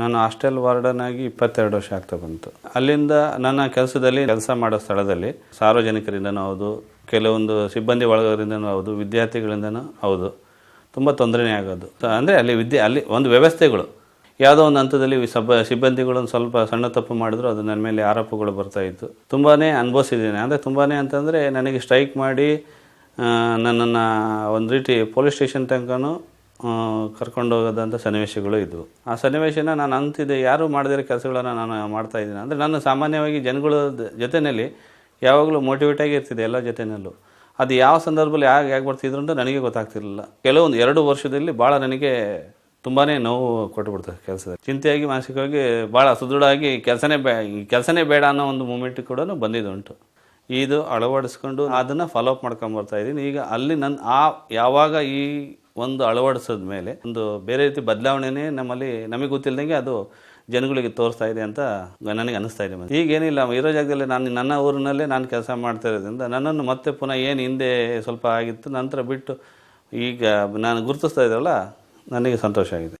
ನಾನು hostel warden ಆಗಿ ಇಪ್ಪತ್ತೆರಡು ವರ್ಷ ಆಗ್ತಾ ಬಂತು. ಅಲ್ಲಿಂದ ನನ್ನ ಕೆಲಸದಲ್ಲಿ ಕೆಲಸ ಮಾಡೋ ಸ್ಥಳದಲ್ಲಿ ಸಾರ್ವಜನಿಕರಿಂದನೂ ಹೌದು, ಕೆಲವೊಂದು ಸಿಬ್ಬಂದಿ ಒಳಗರಿಂದನೂ ಹೌದು, ವಿದ್ಯಾರ್ಥಿಗಳಿಂದನೂ ಹೌದು. ತುಂಬ ತೊಂದರೆ ಆಗೋದು. ಅಂದರೆ ಅಲ್ಲಿ ವಿದ್ಯೆ, ಅಲ್ಲಿ ಒಂದು ವ್ಯವಸ್ಥೆಗಳು. ಯಾವುದೋ ಒಂದು ಹಂತದಲ್ಲಿ ಸಬ್ಬ ಸಿಬ್ಬಂದಿಗಳು ಸ್ವಲ್ಪ ಸಣ್ಣ ತಪ್ಪು ಮಾಡಿದ್ರು, ಅದು ನನ್ನ ಮೇಲೆ ಆರೋಪಗಳು ಬರ್ತಾ ಇತ್ತು. ತುಂಬಾ ಅನುಭವಿಸಿದ್ದೀನಿ. ಅಂದರೆ ತುಂಬಾ ಅಂತಂದರೆ ನನಗೆ ಸ್ಟ್ರೈಕ್ ಮಾಡಿ ನನ್ನನ್ನು ಒಂದು ರೀತಿ ಪೊಲೀಸ್ ಸ್ಟೇಷನ್ ತನಕನೂ ಕರ್ಕೊಂಡು ಹೋಗೋದಂಥ ಸನ್ನಿವೇಶಗಳು ಇದ್ವು. ಆ ಸನ್ನಿವೇಶನ ನಾನು ಅಂತಿದ್ದೆ ಯಾರು ಮಾಡದಿರೋ ಕೆಲಸಗಳನ್ನು ನಾನು ಮಾಡ್ತಾ ಇದ್ದೀನಿ. ಅಂದರೆ ನಾನು ಸಾಮಾನ್ಯವಾಗಿ ಜನಗಳ ಜೊತೆಯಲ್ಲಿ ಯಾವಾಗಲೂ ಮೋಟಿವೇಟಾಗಿ ಇರ್ತಿದ್ದೆ ಎಲ್ಲ ಜೊತೆಯಲ್ಲೂ. ಅದು ಯಾವ ಸಂದರ್ಭದಲ್ಲಿ ಯಾಕೆ ಯಾಕೆ ಬರ್ತಿದ್ರು ಅಂತ ನನಗೆ ಗೊತ್ತಾಗ್ತಿರಲಿಲ್ಲ. ಕೆಲವೊಂದು ಎರಡು ವರ್ಷದಲ್ಲಿ ಭಾಳ ನನಗೆ ತುಂಬಾ ನೋವು ಕೊಟ್ಟುಬಿಡ್ತದೆ ಕೆಲಸದಲ್ಲಿ. ಚಿಂತೆಯಾಗಿ, ಮಾನಸಿಕವಾಗಿ ಭಾಳ ಸುದೃಢವಾಗಿ ಕೆಲಸನೇ ಬೇ ಕೆಲಸನೇ ಬೇಡ ಅನ್ನೋ ಒಂದು ಮೂಮೆಂಟ್ ಕೂಡ ಬಂದಿದ್ದುಂಟು. ಇದು ಅಳವಡಿಸ್ಕೊಂಡು ಅದನ್ನು ಫಾಲೋ ಅಪ್ ಮಾಡ್ಕೊಂಡು ಬರ್ತಾ ಇದ್ದೀನಿ. ಈಗ ಅಲ್ಲಿ ನನ್ನ ಆ, ಯಾವಾಗ ಈ ಒಂದು ಅಳವಡಿಸಿದ ಮೇಲೆ, ಒಂದು ಬೇರೆ ರೀತಿ ಬದಲಾವಣೆನೇ ನಮ್ಮಲ್ಲಿ ನಮಗೆ ಗೊತ್ತಿಲ್ಲದಂಗೆ ಅದು ಜನಗಳಿಗೆ ತೋರಿಸ್ತಾ ಇದೆ ಅಂತ ನನಗೆ ಅನಿಸ್ತಾ ಇದೆ. ಈಗ ಏನಿಲ್ಲ, ಇರೋ ಜಾಗದಲ್ಲಿ ನಾನು ನನ್ನ ಊರಿನಲ್ಲೇ ನಾನು ಕೆಲಸ ಮಾಡ್ತಾ ಇರೋದ್ರಿಂದ ನನ್ನನ್ನು ಮತ್ತೆ ಪುನಃ ಏನು ಹಿಂದೆ ಸ್ವಲ್ಪ ಆಗಿತ್ತು, ನಂತರ ಬಿಟ್ಟು ಈಗ ನಾನು ಗುರುತಿಸ್ತಾ ಇದ್ದಾರಲ್ಲ ನನಗೆ ಸಂತೋಷ ಆಗಿದೆ.